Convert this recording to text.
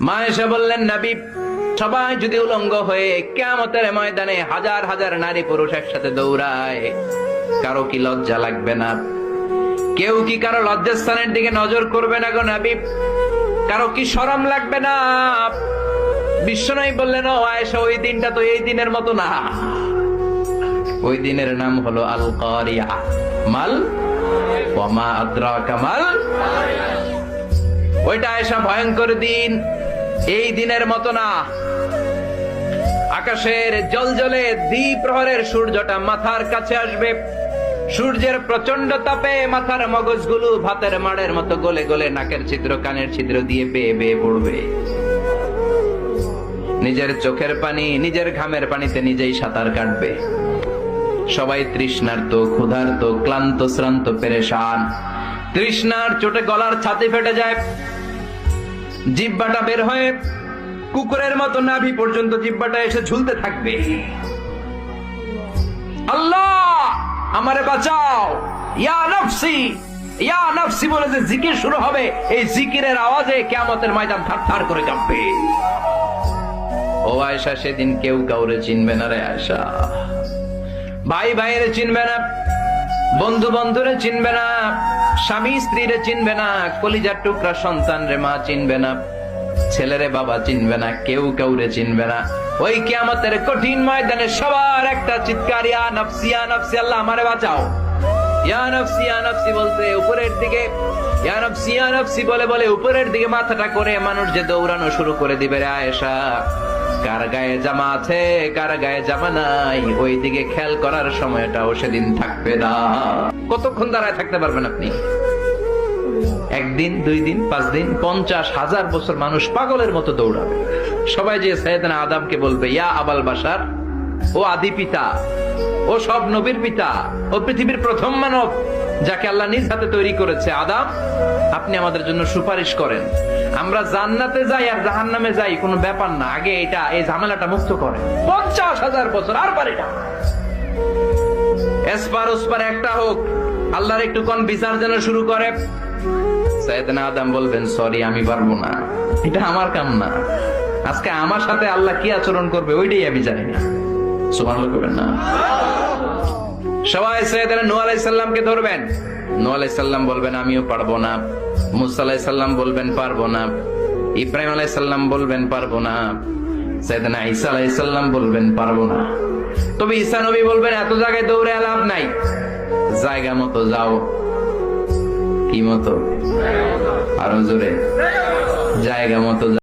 মা এসে বললেন, নাবি, সবাই যদি উলঙ্গ হয়ে কেমতের ময়দানে হাজার হাজার নারী পুরুষ একসাথে দৌড়ায়, কারও কি লজ্জা লাগবে না? কেউ কি কারও লজ্জাস্থানের দিকে নজর করবে না গো নাবি? কারও কি শরম লাগবে না? বিশ্ব বিশ্বনয় বললেন, ও আয়েশা, ওই দিনটা তো এই দিনের মতো না। ওই দিনের নাম হলো আল কারিয়া মাল ওয়ামা আদ্রাকা মাল? ওইটা আয়েশা ভয়ঙ্কর দিন। এই দিনের মতো না। আকাশের জল জলে দ্বিপ্রহরের সূর্যটা মাথার কাছে আসবে। সূর্যের প্রচণ্ড তাপে মাথার মগজগুলো ভাতের মাড়ের মতো গলে গলে নাকের ছিদ্র, কানের ছিদ্র দিয়ে বেয়ে বেয়ে পড়বে। নিজের চোখের পানি নিজের ঘামের পানিতে নিজেই সাঁতার কাটবে। সবাই তৃষ্ণার্ত, ক্ষুধার্ত, ক্লান্ত, শ্রান্ত, পেরেশান। তৃষ্ণার চোটে গলার ছাতি ফেটে যায়। জিব্বাটা বের হয়ে কুকুরের মতো নাভি পর্যন্ত জিব্বাটা এসে ঝুলতে থাকবে। আল্লাহ, আমারে বাঁচাও। ইয়া নফসি ইয়া নফসি বলে যে জিকির শুরু হবে, এই জিকিরের আওয়াজে কেয়ামতের ময়দান থার করে কাঁপবে। ও আয়সা সেদিন কেউ কাউরে চিনবে না রে আয়সা ভাই ভাইয়ের চিনবে না, বন্ধু বন্ধুরে চিনবে না। স্বামী স্ত্রী রে চিনবে না, কলিজার টুকরা সন্তান রে মা চিনবে না, ছেলেরে বাবা চিনবে না, কেউ কেউ রে চিনবে না। ওই কিয়ামতের কঠিন ময়দানে সবার একটা চিৎকার, ইয়া নফসি ইয়া নফসি, আল্লাহ আমারে বাঁচাও। ইয়া নফসি ইয়া নফসি বলতে উপরের দিকে ইয়া নফসি ইয়া নফসি বলে বলে, উপরের দিকে মাথাটা করে মানুষ যে দৌড়ানো শুরু করে দিবে রে আয়েশা। কার গায়ে জামা আছে, কার গায়ে জামা নাই ওই দিকে খেয়াল করার সময়টাও সেদিন থাকবে না। কতক্ষণ দাঁড়ায় থাকতে পারবেন আপনি? একদিন, দুই দিন, পাঁচ দিন, পঞ্চাশ হাজার বছর মানুষ পাগলের মতো দৌড়াবে। সবাই যে সৈয়দনা আদামকে বলবে, ইয়া আবাল বাসার ও আদি পিতা, ও সব নবীর পিতা, ও পৃথিবীর প্রথম মানব যাকে আল্লাহ নিজ হাতে তৈরি করেছে আদাম আপনি আমাদের জন্য সুপারিশ করেন। আমরা জান্নাতে যাই আর জাহান্নামে যাই, কোনো ব্যাপার না। আগে এটা, এই ঝামেলাটা মুক্ত করে পঞ্চাশ হাজার বছর, আর পারি এসপার ওসপার একটা হোক, আল্লাহর একটু কোন বিচার যেন শুরু করে। সাইয়েদনা আদম বলবেন সরি আমি পারব না। এটা আমার কাম না। আজকে আমার সাথে আল্লাহ কি আচরণ করবে, ওইটাই আমি জানি না। সুবহানাল্লাহ করবেন না। সবাই সৈয়দনা নূহ আলাইহিস সালামকে ধরবেন। নূহ আলাইহিস সালাম বলবেন, আমিও পারব না। মুসা আলাইহিস সালাম বলবেন, পারব না। ইব্রাহিম আলাইহিস সালাম বলবেন, পারব না। সৈয়দনা ঈসা আলাইহিস সালাম বলবেন, পারব না। তবে ঈসা নবী বলবেন, এত জায়গায় দৌড়ে লাভ নাই। জায়গা মতো যাও। কি মতো? আরও জোরে। জায়গা মতো।